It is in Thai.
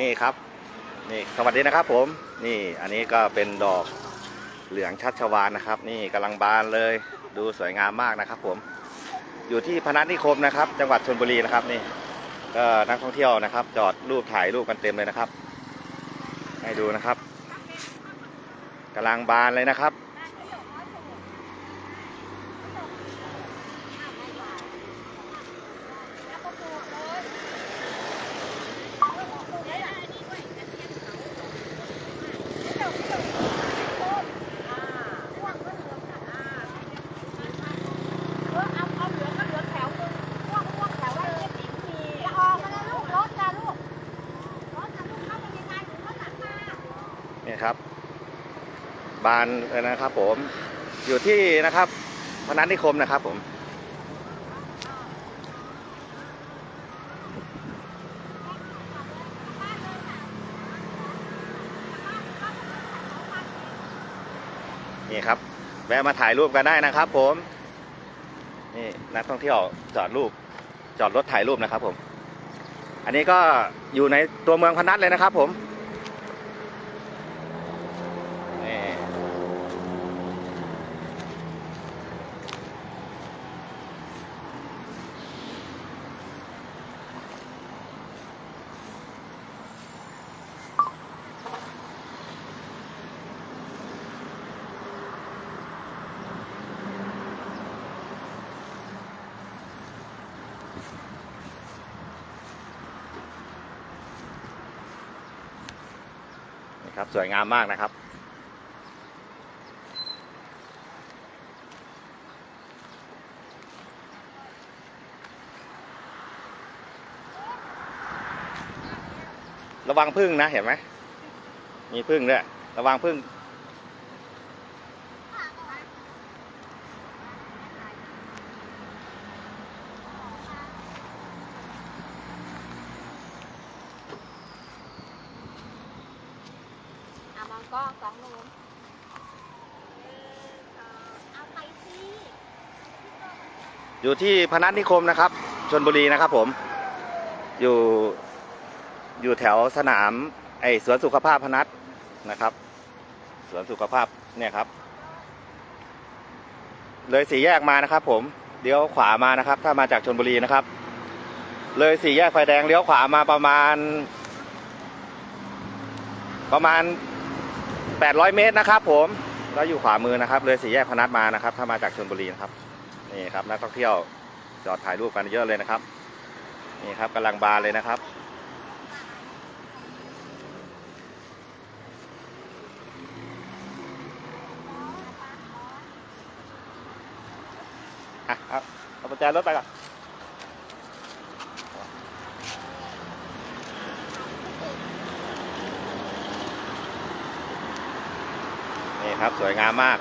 นี่ครับ นี่สวัสดีนะครับผม นี่อันนี้ก็เป็นดอกเหลืองชัชวานนะครับ นี่กำลังบานเลย ดูสวยงามมากนะครับ ผม อยู่ที่พนัสนิคมนะครับ จังหวัดชลบุรีนะครับ นี่ ก็นักท่องเที่ยวนะครับ จอดรูปถ่ายรูปกันเต็มเลยนะครับ ให้ดูนะครับกำลังบานเลยนะครับ นี่ครับ บานเลยนะครับ ผม อยู่ที่นะครับพนัสนิคมนะครับ ผมนี่ครับ แวะมาถ่ายรูปกันได้นะครับ ผม นี่นักท่องเที่ยวจอดรูป จอดรถถ่ายรูปนะครับ ผม อันนี้ก็อยู่ในตัวเมืองพนัสเลยนะครับ ผม นี่ครับ สวยงามมากนะครับ ระวังพึ่งนะเห็นไหมมีพึ่งด้วยระวังพึ่ง อามองกล้องสองมุมเอาไปสิอยู่ที่พนัสนิคมนะครับชนบุรีนะครับผม อยู่อยู่แถวสนามไอสวนสุขภาพพนัสนะครับ สวนสุขภาพเนี่ยครับ เลยสี่แยกมานะครับ ผมเลี้ยวขวามานะครับ ถ้ามาจากชนบุรีนะครับ เลยสี่แยกไฟแดงเลี้ยวขวามาประมาณ ประมาณ 800 เมตรนะครับ ผมแล้วอยู่ขวามือนะครับ เลยสี่แยกพนัสมานะครับ ถ้ามาจากชนบุรีนะครับนี่ครับนักท่องเที่ยวจอดถ่ายรูปกันเยอะเลยนะครับนี่ครับกำลังบานเลยนะครับอะเอาเอากุญแจรถไปก่อน ครับ สวยงามมาก